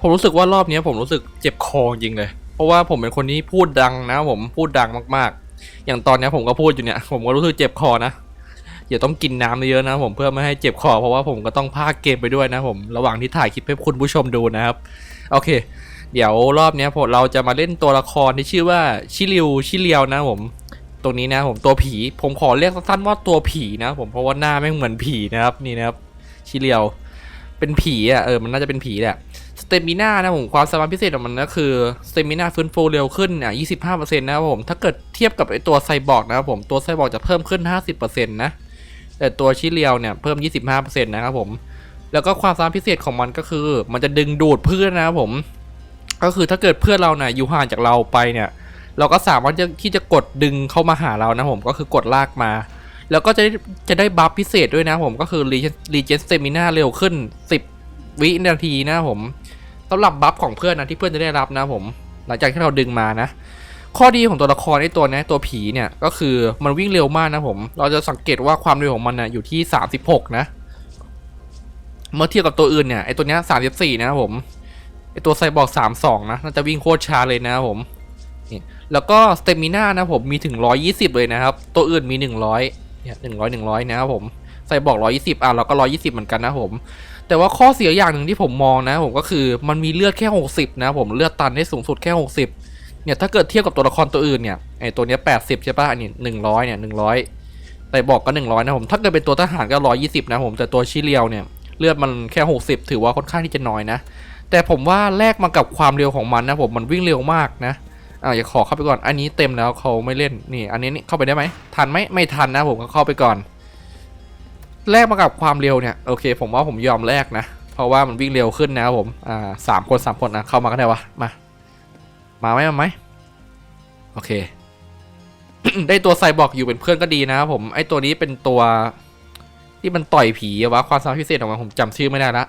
ผมรู้สึกว่ารอบนี้ผมรู้สึกเจ็บคอจริงเลย เพราะว่าผมเป็นคนที่พูดดังนะ ผมพูดดังมากๆ อย่างตอนนี้ผมก็พูดอยู่เนี่ย ผมก็รู้สึกเจ็บคอนะอย่าต้องกินน้ำเยอะๆนะผมเพื่อไม่ให้เจ็บคอ เพราะว่าผมก็ต้องพากเกมไปด้วยนะผมระหว่างที่ถ่ายคลิปให้คุณผู้ชมดูนะครับ โอเค เดี๋ยวรอบนี้ผมเราจะมาเล่นตัวละครที่ชื่อว่าชิริวชิเลียวนะผมตรงนี้นะผมตัวผี ผมขอเรียกสั้นๆว่าตัวผีนะผมเพราะว่าหน้าแม่เหมือนผีนะครับนี่นะครับชิเลียว เป็นผีอะเออมันน่าจะเป็นผีแหละสเตมิน่านะผมความสามารถพิเศษของมันก็คือสเตมิน่าฟื้นฟูเร็วขึ้นอะ25%นะครับผมถ้าเกิดเทียบกับไอตัวไซบอร์กนะครับผมตัวไซบอร์กจะเพิ่มขึ้น 50%นะแต่ตัวชิเลียวเนี่ยเพิ่ม 25%นะครับผมแล้วก็ความสามารถพิเศษของมันก็คือ มันจะดึงดูดเพื่อนนะครับผมก็คือถ้าเกิดเพื่อนเราเนี่ยอยู่ห่างจากเราไปเนี่ย เราก็สามารถที่จะกดดึงเข้ามาหาเรานะผมก็คือกดลากมา แล้วก็จะได้จะได้บัฟพิเศษด้วยนะผมก็คือรีเจนสเตมินาเร็วขึ้น 10 วินาทีนะผมสำหรับบัฟของเพื่อนนะที่เพื่อนจะได้รับนะผม หลังจากที่เราดึงมานะ ข้อดีของตัวละครไอ้ตัวนี้ตัวผีเนี่ยก็คือมันวิ่งเร็วมากนะผม เราจะสังเกตว่าความเร็วของมันนะอยู่ที่ 36 นะ เมื่อเทียบกับตัวอื่นเนี่ยไอ้ตัวนี้34 นะผมไอ้ตัวไซบอร์ก32 นะน่าจะวิ่งโคตรช้าเลยนะผมแล้วก็สเตมิน่านะผมมีถึง 120 เลยนะครับ ตัวอื่นมี 100 เนี่ย100 100นะครับผมใส่บอก120อะเราก็120เหมือนกันนะผม แต่ว่าข้อเสียอย่างหนึ่งที่ผมมองนะผมก็คือมันมีเลือดแค่60นะผมเลือดตันได้สูงสุดแค่60เนี่ยถ้าเกิดเทียบกับตัวละครตัวอื่นเนี่ยไอตัวเนี้ย80ใช่ป่ะอันนี้100เนี่ย100แต่บอกก็100นะผมถ้าเกิดเป็นตัวทหารก็120นะผมแต่ตัวชิเลียวเนี่ยเลือดมันแค่60ถือว่าค่อนข้างที่จะน้อยนะแต่ผมว่าแลกมากับความเร็วของมันนะผมมันวิ่งเร็วมากนะ อ่าอย่าขอเข้าไปก่อน อันนี้เต็มแล้วเขาไม่เล่นนี่ อันนี้นี่เข้าไปได้ไหมทันไหมไม่ทันนะผมก็เข้าไปก่อน แลกมากับความเร็วเนี่ยโอเค ผมว่าผมยอมแลกนะเพราะว่ามันวิ่งเร็วขึ้นนะครับผมอ่าสามคนสามคนนะเข้ามากันได้วะมา มาไหมมาไหมโอเค ได้ตัวไซบอร์กอยู่เป็นเพื่อนก็ดีนะครับผมไอตัวนี้เป็นตัวที่มันต่อยผีวะความสามารถพิเศษของมันผมจำชื่อไม่ได้ละ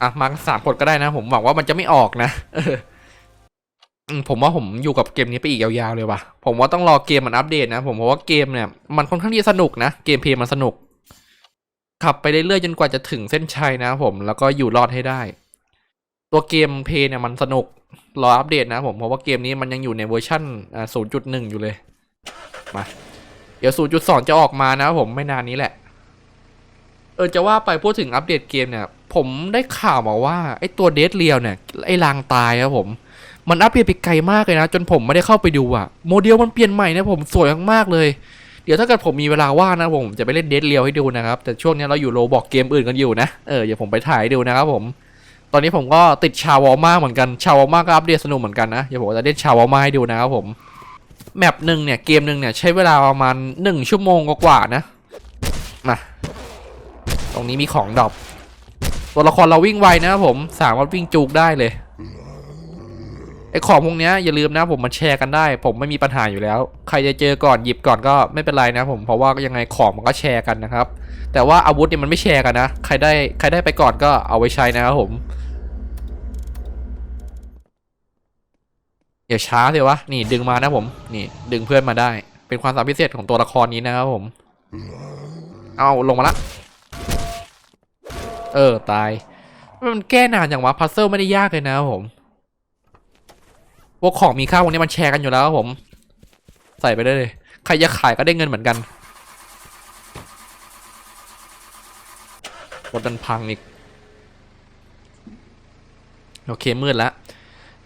อะมาสามคนก็ได้นะ ผมหวังว่ามันจะไม่ออกนะ ผมว่าผมอยู่กับเกมนี้ไปอีกยาวๆเลยว่ะ ผมว่าต้องรอเกมมันอัปเดตนะ ผมว่าเกมเนี่ย มันค่อนข้างที่จะสนุกนะ เกมเพลย์มันสนุก ขับไปเรื่อยๆจนกว่าจะถึงเส้นชัยนะผม แล้วก็อยู่รอดให้ได้ ตัวเกมเพลย์เนี่ยมันสนุก รออัปเดตนะผมเพราะว่าเกมนี้มันยังอยู่ในเวอร์ชันอ่า0.1 อยู่เลย มา เดี๋ยว 0.2 จะออกมานะผมไม่นานนี้แหละ เออจะว่าไปพูดถึงอัปเดตเกมเนี่ย ผมได้ข่าวมาว่าไอ้ตัวเดดเรียวเนี่ยไอ้ลางตายครับผม มันอัปเดตไปไกลมากเลยนะ จนผมไม่ได้เข้าไปดูอะโมเดลมันเปลี่ยนใหม่นะผมสวยมากๆเลย เดี๋ยวถ้าเกิดผมมีเวลาว่างนะผมจะไปเล่นเดดเรียวให้ดูนะครับ แต่ช่วงนี้เราอยู่โรบอกเกมอื่นกันอยู่นะ เออเดี๋ยวผมไปถ่ายดูนะครับผม ตอนนี้ผมก็ติดชาวอมากเหมือนกัน ชาวอมากก็อัปเดตสนุกเหมือนกันนะเดี๋ยวผมจะเล่นชาวอมาให้ดูนะครับผม แมปหนึ่งเนี่ยเกมหนึ่งเนี่ยใช้เวลาประมาณหนึ่งชั่วโมงกว่าๆนะ มา ตรงนี้มีของดรอปตัวละครเราวิ่งไวนะครับผม สามารถวิ่งจูกได้เลย ไอของพวกเนี้ยอย่าลืมนะผมมันแชร์กันได้ ผมไม่มีปัญหาอยู่แล้ว ใครจะเจอก่อนหยิบก่อนก็ไม่เป็นไรนะผมเพราะว่ายังไงของมันก็แชร์กันนะครับ แต่ว่าอาวุธเนี่ยมันไม่แชร์กันนะ ใครได้ใครได้ไปก่อนก็เอาไว้ใช้นะครับผมอย่าช้าเสิวะนี่ดึงมานะผมนี่ดึงเพื่อนมาได้ เป็นความสามารถพิเศษของตัวละครนี้นะครับผม เอาลงมาละเออตายมันแก้นานอย่างวะพัซเซิลไม่ได้ยากเลยนะครับผม พวกของมีค่าพวกนี้มันแชร์กันอยู่แล้วครับผม ใส่ไปได้เลย ใครจะขายก็ได้เงินเหมือนกันรถมันพังอีก โอเคมืดแล้ว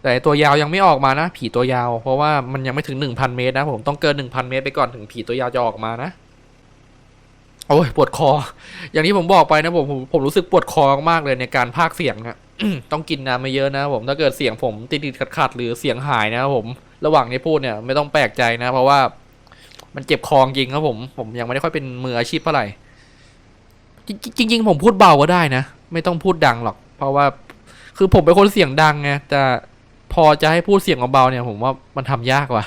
แต่ตัวยาวยังไม่ออกมานะ ผีตัวยาว เพราะว่ามันยังไม่ถึง 1,000 เมตรนะผมต้องเกิน 1,000 เมตรไปก่อนถึงผีตัวยาวจะออกมานะโอ้ยปวดคอ อย่างที่ผมบอกไปนะผมผมผมรู้สึกปวดคอมากเลยในการพากเสียงอะ ต้องกินน้ำมาเยอะนะผมถ้าเกิดเสียงผมติดติดขัดขัดหรือเสียงหายนะครับผม ระหว่างนี้พูดเนี่ยไม่ต้องแปลกใจนะ เพราะว่ามันเจ็บคอจริงครับผม ผมยังไม่ได้ค่อยเป็นมืออาชีพเท่าไหร่จริงจริงๆผมพูดเบาก็ได้นะ ไม่ต้องพูดดังหรอก เพราะว่าคือผมเป็นคนเสียงดังไงแต่พอจะให้พูดเสียงเบาๆเนี่ย ผมว่ามันทำยากว่ะ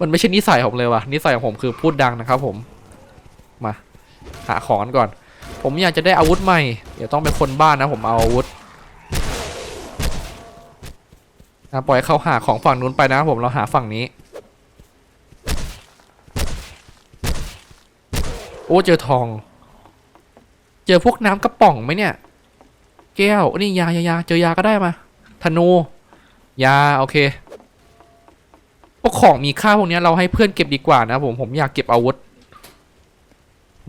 มันไม่ใช่นิสัยผมเลยว่ะนิสัยของผมคือพูดดังนะครับ ผมมาหาของกันก่อน ผมอยากจะได้อาวุธใหม่ เดี๋ยวต้องเป็นคนบ้านนะ ผมเอาอาวุธ นะปล่อยเขาหาของฝั่งนู้นไปนะผมเราหาฝั่งนี้ โอ้เจอทอง เจอพวกน้ำกระป๋องไหมเนี่ย แก้วนี่ยายายาเจอยาก็ได้มาธนู ยาโอเคพวกของมีค่าพวกนี้เราให้เพื่อนเก็บดีกว่านะผมผมอยากเก็บอาวุธ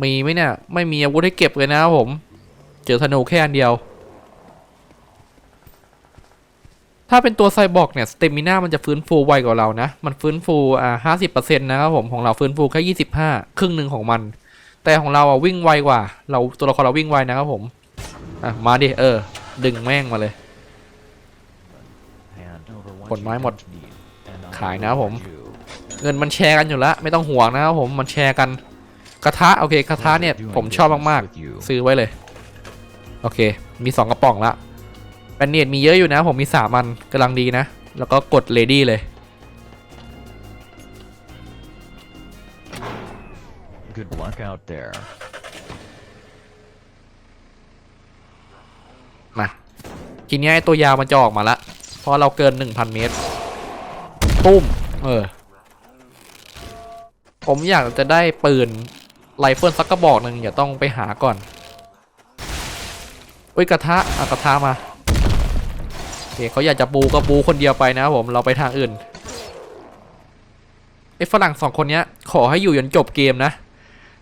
มีไหมเนี่ย ไม่มีอาวุธให้เก็บเลยนะผม เจอธนูแค่อันเดียว ถ้าเป็นตัวไซบอร์กเนี่ยสเตมิน่ามันจะฟื้นฟูไวกว่าเรานะ มันฟื้นฟูอ่าห้าสิบเปอร์เซ็นต์นะครับผมของเราฟื้นฟูแค่ยี่สิบห้าครึ่งหนึ่งของมัน แต่ของเราอะวิ่งไวกว่า เราตัวละครเราวิ่งไวนะครับผมอะมาดิเออ ดึงแม่งมาเลยผลไม้หมด ขายนะครับผม เงินมันแชร์กันอยู่แล้วไม่ต้องห่วงนะครับผมมันแชร์กันกระทะโอเคกระทะเนี่ยผมชอบมากๆ ซื้อไว้เลย โอเค มีสองกระป๋องละ นเนตมีเยอะอยู่นะ ผมมีสามอันกำลังดีนะ แล้วก็กดเลดี้เลย Good luck out there. มา ทีเนี้ยไอ้ตัวยาวมันจะออกมาละ เพราะเราเกิน 1,000 เมตรปุ้ม เออ ผมอยากจะได้ปืนไรเฟิลสักกระบอกหนึ่งอย่าต้องไปหาก่อน อุ้ยกระทะ เอากระทะมาโอ เคเขาอยากจะบูก็บูคนเดียวไปนะครับผมเราไปทางอื่นไอ้ฝรั่งสองคนเนี้ย ขอให้อยู่จนจบเกมนะ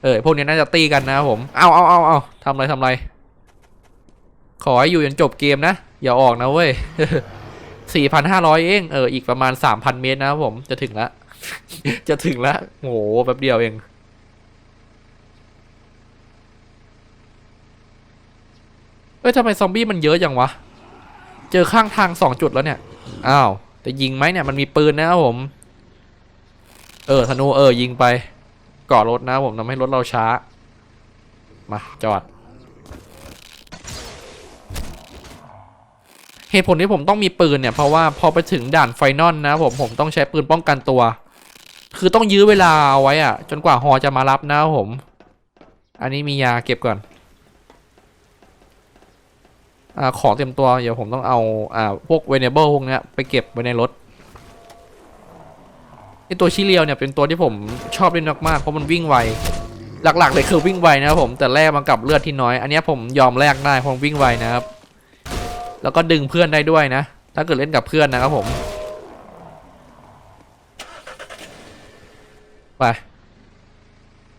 เออพวกนี้น่าจะตีกันนะครับผมเอาเอาเอาเอาทำอะไรทำอะไรขอให้อยู่จนจบเกมนะ อย่าออกนะเว้ย4,500เองเอออีกประมาณ3,000เมตรนะครับผมจะถึงละจะถึงละโหแป๊บเดียวเองเอ้ยทำไมซอมบี้มันเยอะจังวะ เจอข้างทางสองจุดแล้วเนี่ย อ้าวแต่ยิงไหมเนี่ยมันมีปืนนะครับผม เออธนูเออยิงไปกาะรถนะผมทำให้รถเราช้า มาจอด เหตุผลที่ผมต้องมีปืนเนี่ยเพราะว่าพอไปถึงด่านไฟนอลนะผมผมต้องใช้ปืนป้องกันตัว คือต้องยื้อเวลาเอาไว้อะจนกว่าฮอจะมารับนะผม อันนี้มียาเก็บก่อน อของเต็มตัว เดี๋ยวผมต้องเอาอ่าพวกเวเนเบิลพวกนี้ไปเก็บไว้ในรถไอตัวชิเลียวเนี่ยเป็นตัวที่ผมชอบเล่นมากๆเพราะมันวิ่งไวหลักๆเลยคือวิ่งไวนะครับผมแต่แลกมากับเลือดที่น้อย อันนี้ผมยอมแลกได้เพราะมันวิ่งไวนะครับ แล้วก็ดึงเพื่อนได้ด้วยนะ ถ้าเกิดเล่นกับเพื่อนนะครับผมไป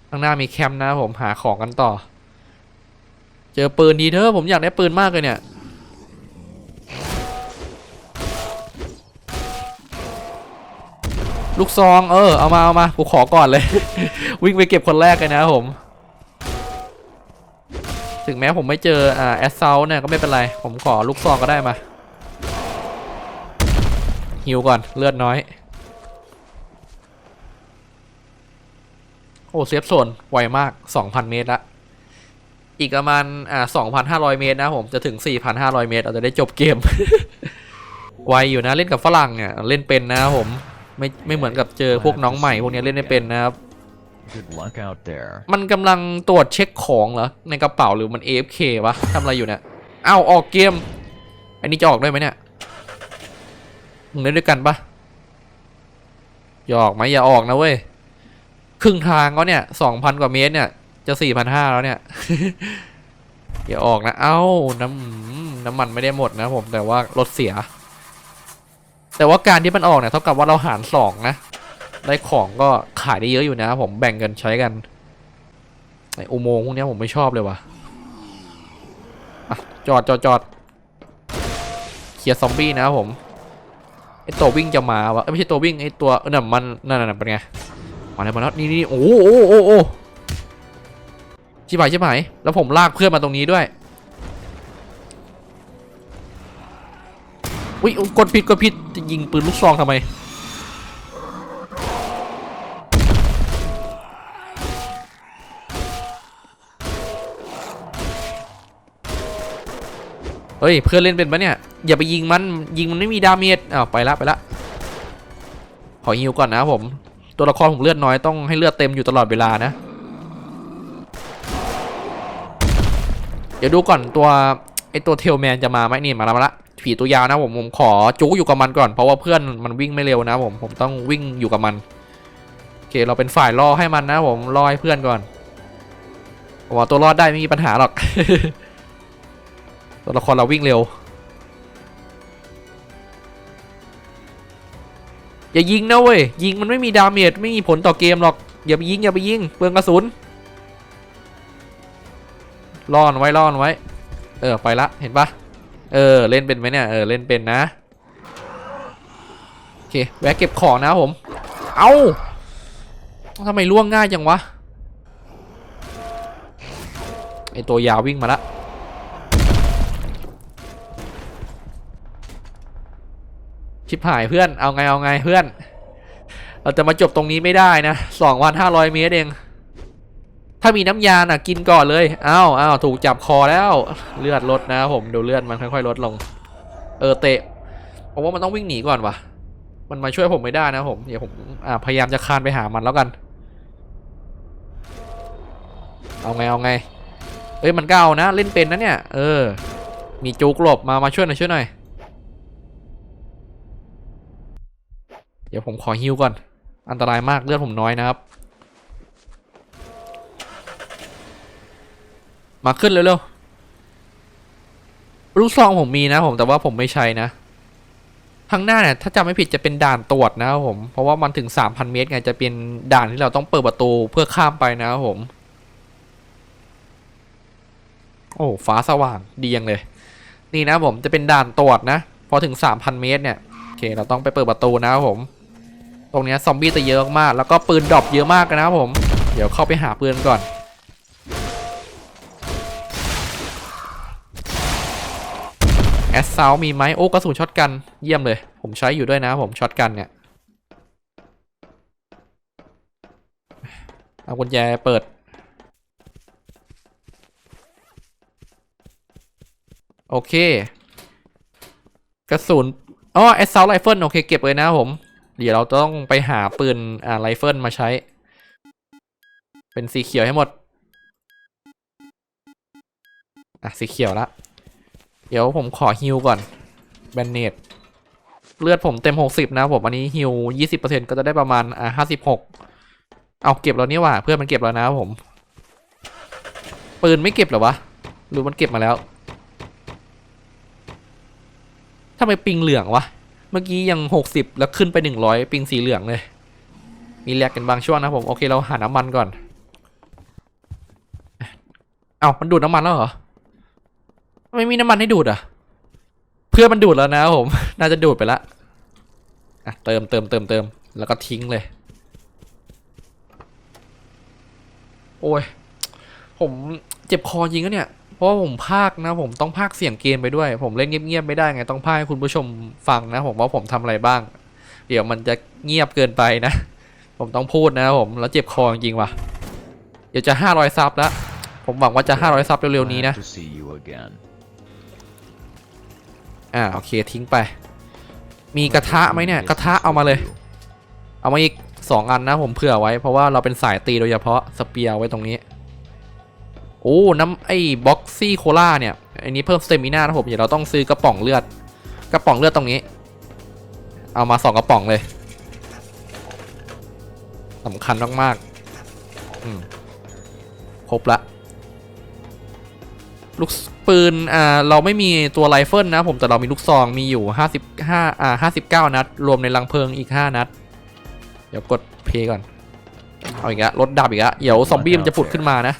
ข้างหน้ามีแคมป์นะครับผมหาของกันต่อ เจอปืนดีเถอะผมอยากได้ปืนมากเลยเนี่ย ลูกซองเออเอามาเอามากูขอก่อนเลย วิ่งไปเก็บคนแรกเลยนะผม ถึงแม้ผมไม่เจออ่าแอสเซลเนี่ยก็ไม่เป็นไร ผมขอลูกซองก็ได้มาฮิวก่อนเลือดน้อย โอ้เซฟโซนไวมาก 2,000 เมตรละ อีกประมาณอ่า2,500เมตรนะผมจะถึง4,500เมตร เราจะได้จบเกม ไวอยู่นะเล่นกับฝรั่งเนี่ยเล่นเป็นนะครับผมไม่ไม่เหมือนกับเจอพวกน้องใหม่พวกนี้เล่นไม่เป็นนะครับ Good luck out there. มันกำลังตรวจเช็คของเหรอ ในกระเป๋าหรือมัน AFK วะทำอะไรอยู่เนี่ยอ้าวออกเกม อันนี้จะออกได้ไหมเนี่ยมึงเล่นด้วยกันปะอย่าออกไหมอย่าออกนะเว้ย ครึ่งทางก็เนี่ยสองพันกว่าเมตรเนี่ย จะสี่พันห้าแล้วเนี่ยอย่าออกนะ เอ้า น้ำน้ำมันไม่ได้หมดนะผม แต่ว่ารถเสีย แต่ว่าการที่มันออกเนี่ยเท่ากับว่าเราหารสองนะ ได้ของก็ขายได้เยอะอยู่นะ ผมแบ่งกันใช้กันไออุโมงค์พวกนี้ผมไม่ชอบเลยว่ะอะจอดจอดจอดเคลียร์ซอมบี้นะผมไอตัววิ่งจะมาวะเอ้ยไม่ใช่ตัววิ่งไอตัวเออน่ะมันนั่นน่ะเป็นไงมาแล้วมาแล้วนี่นี่โอ้โอ้โอ้ ชิบหายชิบหายแล้วผมลากเพื่อนมาตรงนี้ด้วยอุ้ยกดผิดกดผิดจะยิงปืนลูกซองทำไมเฮ้ยเพื่อนเล่นเป็นปะเนี่ยอย่าไปยิงมันยิงมันไม่มีดาเมจอ้าวไปละไปละขอฮิวก่อนนะผม ตัวละครผมเลือดน้อยต้องให้เลือดเต็มอยู่ตลอดเวลานะ เดี๋ยวดูก่อนตัวไอตัวเทลแมนจะมาไหมนี่มาแล้วมาละผีตัวยาวนะผมผมขอจุกอยู่กับมันก่อนเพราะว่าเพื่อนมันวิ่งไม่เร็วนะผมผมต้องวิ่งอยู่กับมันโอเคเราเป็นฝ่ายล่อให้มันนะผมล่อให้เพื่อนก่อนผมว่าตัวรอดได้ไม่มีปัญหาหรอกตัวละครเราวิ่งเร็วอย่ายิงนะเว้ยยิงมันไม่มีดาเมจไม่มีผลต่อเกมหรอกอย่าไปยิงอย่าไปยิงเปลืองกระสุน ล่อนไว้ล่อนไว้ เออไปละเห็นปะเออเล่นเป็นไหมเนี่ยเออเล่นเป็นนะโอเคแวะเก็บของนะผม เอา้าทำไมล่วงง่ายจังวะไอตัวยาววิ่งมาละชิบหายเพื่อนเอาไงเอาไงเพื่อน เราจะมาจบตรงนี้ไม่ได้นะสองวันห้าร้อยเมตรเอง ถ้ามีน้ำยาน่ะกินก่อนเลยอ้าวอ้าวถูกจับคอแล้วเลือดลดนะครับผมดูเลือดมันค่อยๆลดลง เออเตะผมว่ามันต้องวิ่งหนีก่อนวะมันมาช่วยผมไม่ได้นะผมเดี๋ยวผมพยายามจะคานไปหามันแล้วกัน เอาไงเอาไงเอ้ยมันก็เอานะเล่นเป็นนะเนี่ย เออ มีจุกหลบมามาช่วยหน่อยช่วยหน่อยเดี๋ยวผมขอฮิวก่อน อันตรายมากเลือดผมน้อยนะครับ มาขึ้นเร็วๆลูกซองผมมีนะผมแต่ว่าผมไม่ใช้นะข้างหน้าเนี่ยถ้าจำไม่ผิดจะเป็นด่านตรวจนะครับผมเพราะว่ามันถึง 3,000 เมตรไงจะเป็นด่านที่เราต้องเปิดประตูเพื่อข้ามไปนะครับผม โอ้ฟ้าสว่างดียังเลย นี่นะผมจะเป็นด่านตรวจนะพอถึง 3,000 เมตรเนี่ยโอเคเราต้องไปเปิดประตูนะครับผม ตรงนี้ซอมบี้จะเยอะมากแล้วก็ปืนดรอปเยอะมากนะครับผม เดี๋ยวเข้าไปหาปืนก่อน แอสซาวมีไหมโอ้กระสุนช็อตกันเยี่ยมเลย ผมใช้อยู่ด้วยนะผมช็อตกันเนี่ยเอากุญแจเปิด โอเค กระสุนอ๋อแอสซาวไรเฟิลโอเคเก็บเลยนะผม เดี๋ยวเราต้องไปหาปืนอ่าไรเฟิลมาใช้ เป็นสีเขียวให้หมด อะ สีเขียวละ เดี๋ยวผมขอฮิวก่อนแบนเนตเลือดผมเต็ม 60 นะผมอันนี้ฮิว20%ก็จะได้ประมาณอ่า56 เอาเก็บแล้วนี่ว่าเพื่อนมันเก็บแล้วนะผม ปืนไม่เก็บหรอวะหรือมันเก็บมาแล้วทำไมปิงเหลืองวะ เมื่อกี้ยัง 60 แล้วขึ้นไป 100 ปิงสีเหลืองเลย มีแลกกันบางช่วงนะผม โอเคเราหาน้ำมันก่อน เอ้ามันดูดน้ำมันแล้วเหรอ ไม่มีน้ำมันให้ดูดอะ เพื่อนมันดูดแล้วนะผม น่าจะดูดไปละอะเติมเติมเติมเติมแล้วก็ทิ้งเลย โอ้ย ผมเจ็บคอจริงอะเนี่ย เพราะว่าผมพากนะผมต้องพากเสียงเกมไปด้วย ผมเล่นเงียบๆไม่ได้ไงต้องพากย์ให้คุณผู้ชมฟังนะผมว่าผมทำอะไรบ้าง เดี๋ยวมันจะเงียบเกินไปนะ ผมต้องพูดนะผมแล้วเจ็บคอจริงว่ะ เดี๋ยวจะห้าร้อยซับแล้ว ผมหวังว่าจะห้าร้อยซับเร็วๆนี้นะ อ่าโอเคทิ้งไป มีกระทะไหมเนี่ย กระทะเอามาเลย เอามาอีกสองอันนะผมเผื่อไว้ เพราะว่าเราเป็นสายตีโดยเฉพาะสเปียร์ไว้ตรงนี้ โอ้น้ำไอ้บ็อกซี่โคล่าเนี่ยอันนี้เพิ่มสเตมิน่านะผมเดี๋ยวเราต้องซื้อกระป๋องเลือด กระป๋องเลือดตรงนี้ เอามาสองกระป๋องเลยสำคัญมากๆอืมครบละลูก ปืนอ่าเราไม่มีตัวไรเฟิลนะผมแต่เรามีลูกซองมีอยู่ 55อ่า59 นัด รวมในลังเพลิงอีก 5 นัด เดี๋ยวกดเพย์ก่อน เอาอีกแล้วรถดับอีกแล้วเดี๋ยวซอมบี้มันจะผุดขึ้นมานะ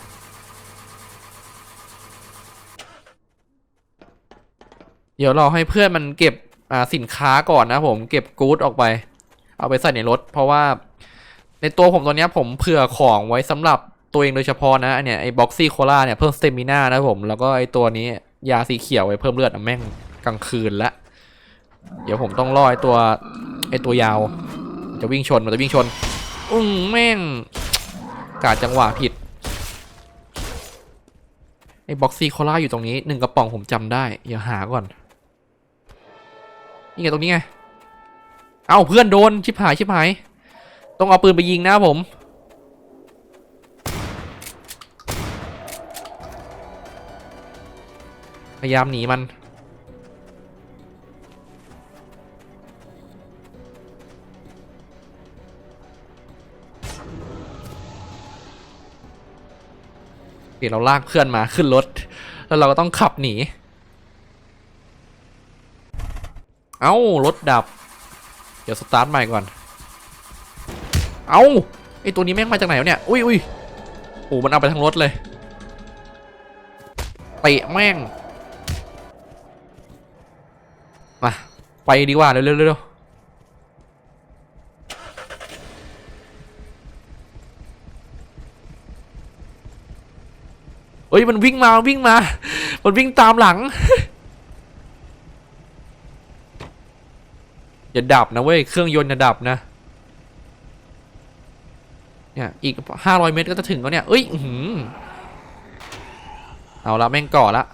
เดี๋ยวเราให้เพื่อนมันเก็บอ่าสินค้าก่อนนะผมเก็บกู๊ดออกไป เอาไปใส่ในรถ เพราะว่า ในตัวผมตอนเนี้ยผมเผื่อของไว้สำหรับ ตัวเองโดยเฉพาะนะเนี่ยไอ้บ็อกซี่โคลาเนี่ยเพิ่มสเตมิน่านะผม แล้วก็ไอ้ตัวนี้ยาสีเขียวไว้เพิ่มเลือดอะแม่งกลางคืนละเดี๋ยวผมต้องรอไอ้ตัวไอ้ตัวยาว จะวิ่งชนมันจะวิ่งชน อุ้งแม่งกาดจังหวะผิดไอ้บ็อกซี่โคลาอยู่ตรงนี้หนึ่งกระป๋องผมจำได้เดี๋ยวหาก่อนนี่ไงตรงนี้ไง เอ้าเพื่อนโดนชิบหายชิบหาย ต้องเอาปืนไปยิงนะผม พยายามหนีมัน เดี๋ยวเราลากเพื่อนมาขึ้นรถ แล้วเราก็ต้องขับหนี เอ้ารถดับ เดี๋ยวสตาร์ทใหม่ก่อน เอ้าไอตัวนี้แม่งมาจากไหนวะเนี่ย อุ้ยอุ้ยโอ้มันเอาไปทั้งรถเลยเตะแม่ง ไปดีกว่า เร็วเร็วเอ้ยมันวิ่งมาวิ่งมา มันวิ่งตามหลัง อย่าดับนะเว้ย เครื่องยนต์อย่าดับนะ เนี่ย อีกห้าร้อยเมตรก็จะถึงแล้วเนี่ย เอ้ยหือเอาละแม่งก่อละ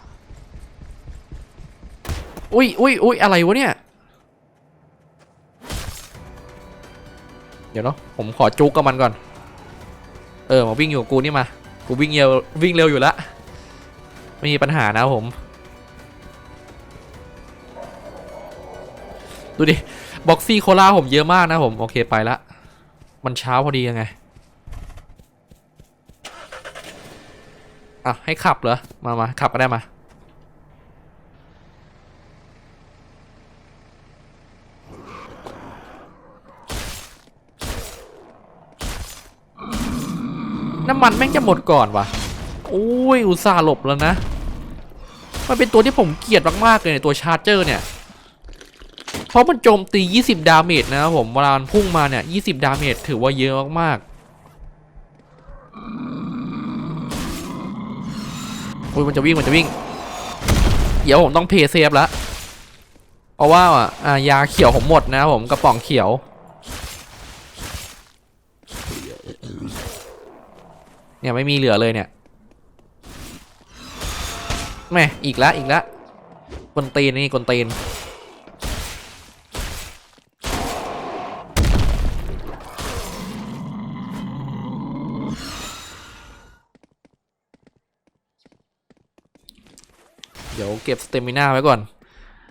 อุ้ยอุ้ยอุ้ยอะไรวะเนี่ย ดี๋ยวเนาะผมขอจุกกับมันก่อน เออมาวิ่งอยู่กูนี่มา กูวิ่งเร็ววิ่งเร็วอยู่ละไม่มีปัญหานะผม ดูดิบ็อกซี่โคลาผมเยอะมากนะผม โอเคไปละมันเช้าพอดียังไงอะให้ขับเหรอ มามาขับก็ได้มา น้ำมันแม่งจะหมดก่อนวะโอ้ยอุตส่าห์หลบแล้วนะ มันเป็นตัวที่ผมเกลียดมากๆเลยเนี่ยตัวชาร์เจอร์เนี่ย เพราะมันโจมตี 20 ดาเมจนะครับผมเวลามันพุ่งมาเนี่ย 20 ดาเมจถือว่าเยอะมากๆโอ้ยมันจะวิ่งมันจะวิ่ง เดี๋ยวผมต้องเพย์เซฟแล้วเพราะว่าอ่ายาเขียวผมหมดนะครับผมกระป๋องเขียว เนี่ยไม่มีเหลือเลยเนี่ยแม่อีกแล้วอีกแล้วกวนตีนนี่กวนตีนเดี๋ยวเก็บสเตมิน่าไว้ก่อน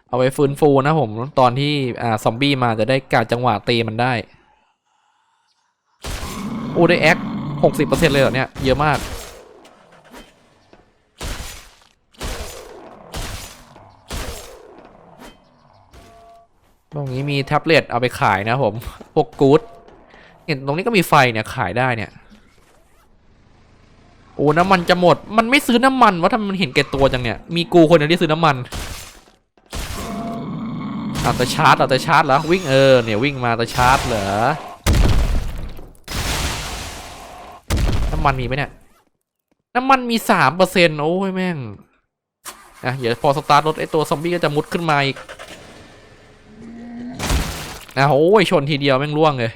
เอาไว้ฟื้นฟูนะผม ตอนที่อ่าซอมบี้มาจะได้กาจังหวะตีมันได้ โอ้ได้แอค หกสิบเปอร์เซ็นต์เลยเหรอเนี่ย เยอะมาก ตรงนี้มีแท็บเล็ตเอาไปขายนะผม พวกกู๊ดเห็นตรงนี้ก็มีไฟเนี่ยขายได้เนี่ย โอ้น้ำมันจะหมด มันไม่ซื้อน้ำมันวะทำไมมันเห็นแก่ตัวจังเนี่ย มีกูคนเดียวที่ซื้อน้ำมันเอาแต่ชาร์จเอาแต่ชาร์จแล้ววิ่งเออเนี่ยวิ่งมาแต่ชาร์จเหรอำมันมีไหมเนี่ย น้ำมันมีสามเปอร์เซ็นต์โอ้ยแม่งอะเดี๋ยวพอสตาร์ทรถไอตัวซอมบี้ก็จะมุดขึ้นมาอีกนะโอ้ยชนทีเดียวแม่งล่วงเลย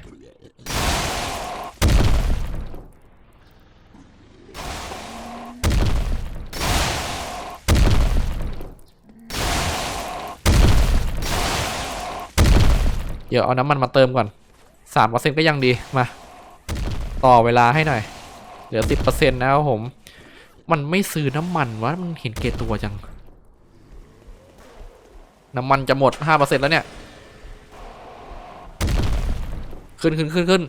เดี๋ยวเอาน้ำมันมาเติมก่อนสามเปอร์เซ็นต์ก็ยังดี มา ต่อเวลาให้หน่อย เหลือสิบเปอร์เซ็นต์นะครับผม มันไม่ซื้อน้ำมันวะมันเห็นเกตัวจัง น้ำมันจะหมดห้าเปอร์เซ็นต์แล้วเนี่ย ขึ้นขึ้นขึ้นขึ้น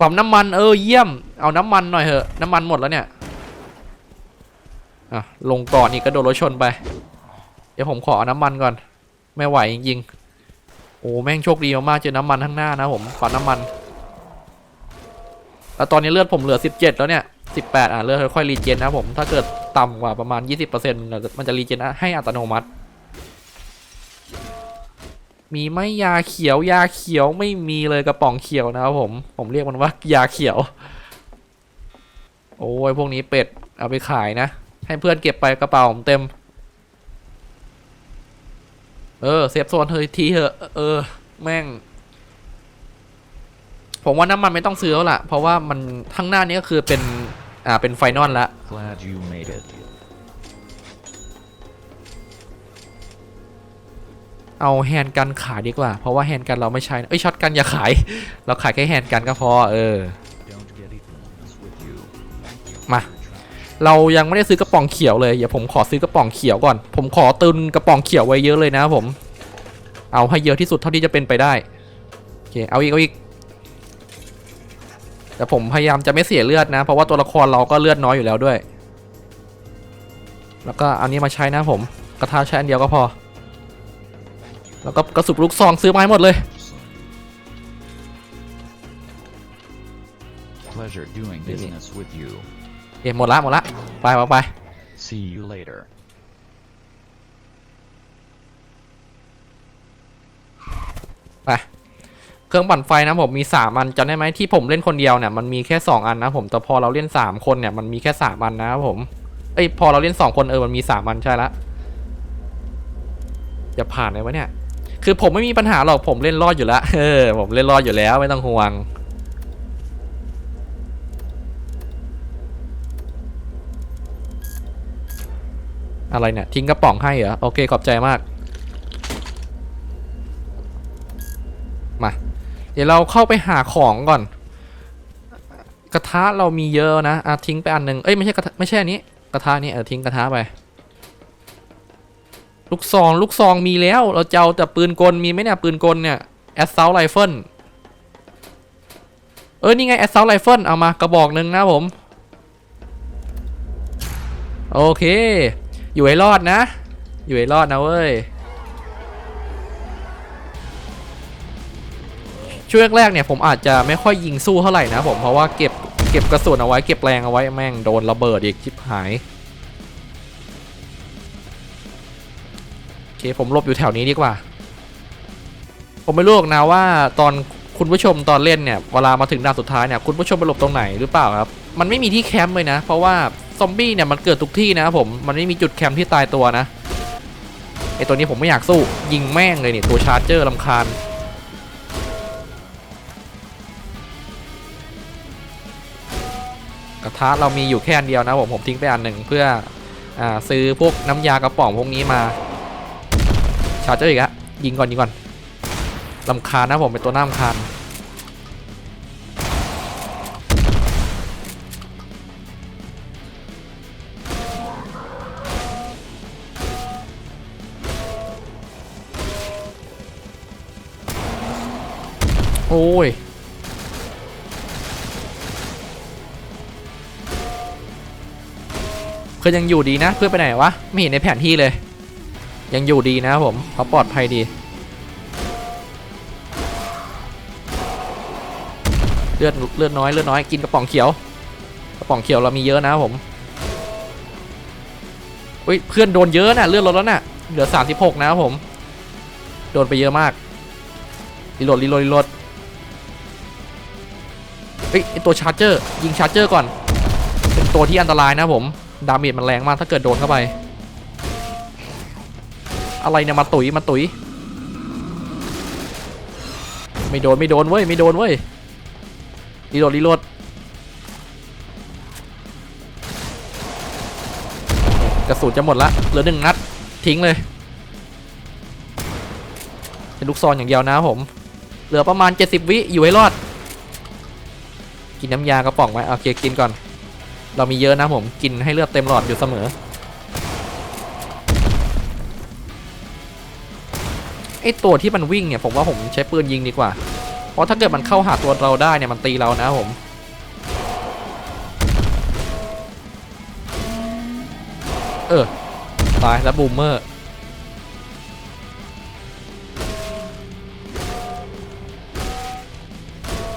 ปั๊มน้ำมันเออเยี่ยม เอาน้ำมันหน่อยเถอะ น้ำมันหมดแล้วเนี่ย อะ ลงก่อนอีกก็โดนรถชนไป เดี๋ยวผมขออน้ำมันก่อน ไม่ไหวจริงๆ โอ้แม่งโชคดีมากๆเจอน้ำมันข้างหน้านะผมปัดน้ำมันแล้วตอนนี้เลือดผมเหลือ 17 แล้วเนี่ย 18 อะเลือดค่อยๆรีเจนนะผม ถ้าเกิดต่ำกว่าประมาณ 20%มันจะรีเจนให้อัตโนมัติ มีไหมยาเขียวยาเขียวไม่มีเลยกระป๋องเขียวนะครับผม ผมเรียกมันว่ายาเขียว โอ้ยพวกนี้เป็ดเอาไปขายนะ ให้เพื่อนเก็บไปกระเป๋าผมเต็ม เออ เซฟโซนเธอทีเถอะเออ แม่ง ผมว่าน้ำมันไม่ต้องซื้อแล้วล่ะ เพราะว่ามันข้างหน้านี้ก็คือเป็น อ่า เป็นไฟนอลละ Glad you made it. เอาแฮนด์กันขายดีกว่า เพราะว่าแฮนด์กันเราไม่ใช้นะเอ้ยช็อตกันอย่าขาย เราขายแค่แฮนด์กันก็พอ เออ เรายังไม่ได้ซื้อกระป๋องเขียวเลยเดี๋ยวผมขอซื้อกระป๋องเขียวก่อน ผมขอตุนกระป๋องเขียวไว้เยอะเลยนะผม เอาให้เยอะที่สุดเท่าที่จะเป็นไปได้โอเคเอาอีกเอาอีกแต่ผมพยายามจะไม่เสียเลือดนะ เพราะว่าตัวละครเราก็เลือดน้อยอยู่แล้วด้วย แล้วก็เอานี้มาใช้นะผม กระทะใช้อันเดียวก็พอ แล้วก็กระสุนลูกซองซื้อมาให้หมดเลย Pleasure doing Really? business with you. เอะหมดละหมดละไปไปไป See you later. ไปเครื่องปั่นไฟนะผมมีสามอันจำได้ไหมที่ผมเล่นคนเดียวเนี่ยมันมีแค่สองอันนะผมแต่พอเราเล่นสามคนเนี่ยมันมีแค่สามอันนะครับผมเอ้ยพอเราเล่นสองคนเออมันมีสามอันใช่ละจะผ่านเลยวะเนี่ย คือผมไม่มีปัญหาหรอกผมเล่นรอดอยู่แล้วเออผมเล่นรอดอยู่แล้วไม่ต้องห่วง อะไรเนี่ย ทิ้งกระป๋องให้เหรอ โอเค ขอบใจมาก มา เดี๋ยวเราเข้าไปหาของก่อน กระทะเรามีเยอะนะอะทิ้งไปอันหนึ่งเอ้ยไม่ใช่กระทะไม่ใช่อันนี้ กระทะนี้เออทิ้งกระทะไป ลูกซองลูกซองมีแล้ว เราจะเอาแต่ปืนกลมีไหมเนี่ยปืนกลเนี่ย assault rifle เออนี่ไง assault rifle เอามากระบอกหนึ่งนะผม โอเค อยู่ให้รอดนะ อยู่ให้รอดนะเว้ย ช่วงแรกๆเนี่ยผมอาจจะไม่ค่อยยิงสู้เท่าไหร่นะผม เพราะว่าเก็บเก็บกระสุนเอาไว้เก็บแรงเอาไว้แม่งโดนระเบิดอีกชิบหายโอเคผมหลบอยู่แถวนี้ดีกว่า ผมไม่รู้หรอกนะว่าตอนคุณผู้ชมตอนเล่นเนี่ยเวลามาถึงด่านสุดท้ายเนี่ยคุณผู้ชมไปหลบตรงไหนหรือเปล่าครับ มันไม่มีที่แคมป์เลยนะ เพราะว่า ซอมบี้เนี่ยมันเกิดทุกที่นะครับผมมันไม่มีจุดแคมป์ที่ตายตัวนะไอตัวนี้ผมไม่อยากสู้ยิงแม่งเลยเนี่ยตัวชาร์เจอร์ลำคาญกระทะเรามีอยู่แค่อันเดียวนะผมผมทิ้งไปอันหนึ่งเพื่ออาซื้อพวกน้ำยากระป๋องพวกนี้มา ชาร์เจอร์อีกอะยิงก่อนยิงก่อนลำคาญนะผมเป็นตัวหน้าลำคาญ โอ้ย เพื่อนยังอยู่ดีนะ เพื่อนไปไหนวะ ไม่เห็นในแผนที่เลย ยังอยู่ดีนะผมเขาปลอดภัยดี เลือดเลือดน้อยเลือดน้อยกินกระป๋องเขียว กระป๋องเขียวเรามีเยอะนะผมอุ้ยเพื่อนโดนเยอะน่ะเลือดลดแล้วน่ะเหลือ 36 นะครับผม โดนไปเยอะมากรีโหลดรีโหลดรีโหลด เฮ้ยไอตัวชาร์เจอร์ยิงชาร์เจอร์ก่อน เป็นตัวที่อันตรายนะผม ดาเมจมันแรงมากถ้าเกิดโดนเข้าไป อะไรเนี่ยมาตุ๋ยมาตุ๋ยไม่โดนไม่โดนเว้ยไม่โดนเว้ยรีโหลดรีโหลดกระสุนจะหมดละเหลือหนึ่งนัดทิ้งเลยเป็นลูกซองอย่างเดียวนะผม เหลือประมาณ 70 วิอยู่ให้รอด กินน้ำยากระป๋องไว้โอเคกินก่อน เรามีเยอะนะผมกินให้เลือดเต็มหลอดอยู่เสมอไอตัวที่มันวิ่งเนี่ยผมว่าผมใช้ปืนยิงดีกว่า เพราะถ้าเกิดมันเข้าหาตัวเราได้เนี่ยมันตีเรานะผมเออตายแล้วบูมเมอร์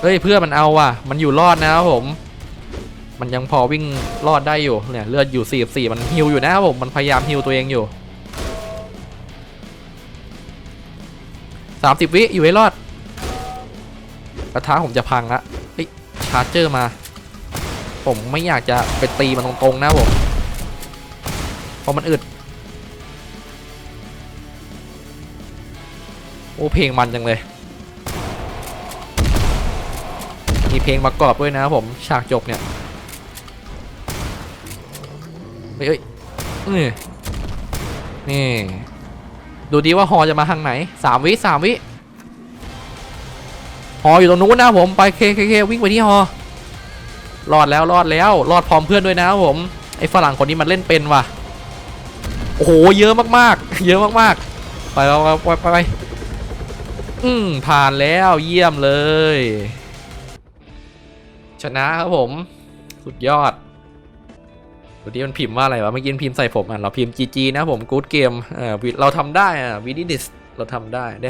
เฮ้ยเพื่อนมันเอาว่ะ มันอยู่รอดนะครับผม มันยังพอวิ่งรอดได้อยู่เนี่ยเลือดอยู่ 44 มันฮิวอยู่นะครับผม มันพยายามฮิวตัวเองอยู่ 30 วิอยู่ให้รอดกระทะผมจะพังละเฮ้ยชาร์เจอร์มา ผมไม่อยากจะไปตีมันตรงๆนะผมเพราะมันอึดโอ้เพลงมันจังเลย มีเพลงประกอบด้วยนะครับผมฉากจบเนี่ยเฮ้ยเอ้ยนี่นี่ ดูดีว่าฮอจะมาทางไหนสามวิสามวิฮออยู่ตรงนู้นนะผมไปเคเคเควิ่งไปที่ฮอรอดแล้วรอดแล้วรอดพร้อมเพื่อนด้วยนะผมไอ้ฝรั่งคนนี้มันเล่นเป็นว่ะโอ้โหเยอะมากๆ เยอะมากๆ ไปไปไปไปไปอืมผ่านแล้วเยี่ยมเลย ชนะครับผม สุดยอดดูที่มันพิมพ์ว่าอะไรวะเมื่อกี้มันพิมพ์ใส่ผมอะเราพิมพ์ GG นะผมกู๊ดเกมเออเราทำได้อะวิดิดิสเราทำได้ได้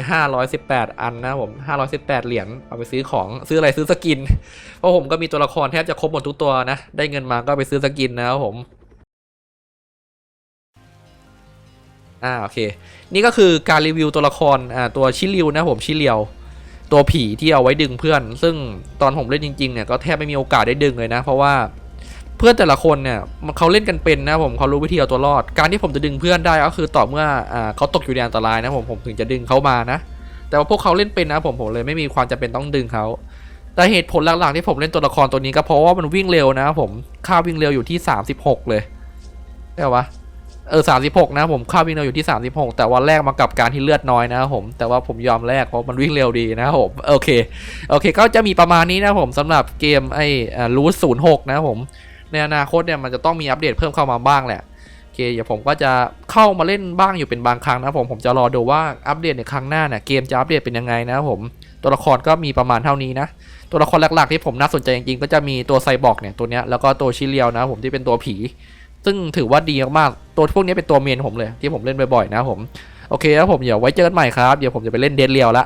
518 อันนะผม518 เหรียญเอาไปซื้อของซื้ออะไรซื้อสกิน เพราะผมก็มีตัวละครแทบจะครบหมดทุกตัวนะ ได้เงินมาก็ไปซื้อสกินนะครับผมอ่าโอเค นี่ก็คือการรีวิวตัวละครอ่าตัวชิริวนะผมชิเลียว ตัวผีที่เอาไว้ดึงเพื่อน ซึ่งตอนผมเล่นจริงๆเนี่ยก็แทบไม่มีโอกาสได้ดึงเลยนะ เพราะว่าเพื่อนแต่ละคนเนี่ยเขาเล่นกันเป็นนะผมเขารู้วิธีเอาตัวรอด การที่ผมจะดึงเพื่อนได้ก็คือต่อเมื่ออเขาตกอยู่ในอันตรายนะผมผมถึงจะดึงเขามานะ แต่ว่าพวกเขาเล่นเป็นนะผมผมเลยไม่มีความจำเป็นต้องดึงเขาแต่เหตุผลหลักๆที่ผมเล่นตัวละครตัวนี้ก็เพราะว่ามันวิ่งเร็วนะผมค่าวิ่งเร็วอยู่ที่ 36 เลยได้ปะ เออ36นะผมค่าวิ่งเร็วอยู่ที่36แต่ว่าแลกมากับการที่เลือดน้อยนะผมแต่ว่าผมยอมแลกเพราะมันวิ่งเร็วดีนะผมโอเคโอเค ก็จะมีประมาณนี้นะผมสำหรับเกมไอ้รูทศูนย์หกนะผมในอนาคตเนี่ยมันจะต้องมีอัปเดตเพิ่มเข้ามาบ้างแหละโอเคเดี๋ยวผมก็จะเข้ามาเล่นบ้างอยู่เป็นบางครั้งนะผมผมจะรอดูว่าอัปเดตในครั้งหน้าเนี่ยเกมจะอัปเดตเป็นยังไงนะผมตัวละครก็มีประมาณเท่านี้นะตัวละครหลักๆที่ผมน่าสนใจจริงๆก็จะมีตัวไซบอร์กเนี่ยตัวเนี้ยแล้วก็ตัวชิเลียวนะผมที่เป็นตัวผี ซึ่งถือว่าดีมากๆตัวพวกนี้เป็นตัวเมนผมเลย ที่ผมเล่นบ่อยๆนะผม โอเคแล้วผมเดี๋ยวไว้เจอกันใหม่ครับ เดี๋ยวผมจะไปเล่นเดนเรียวละ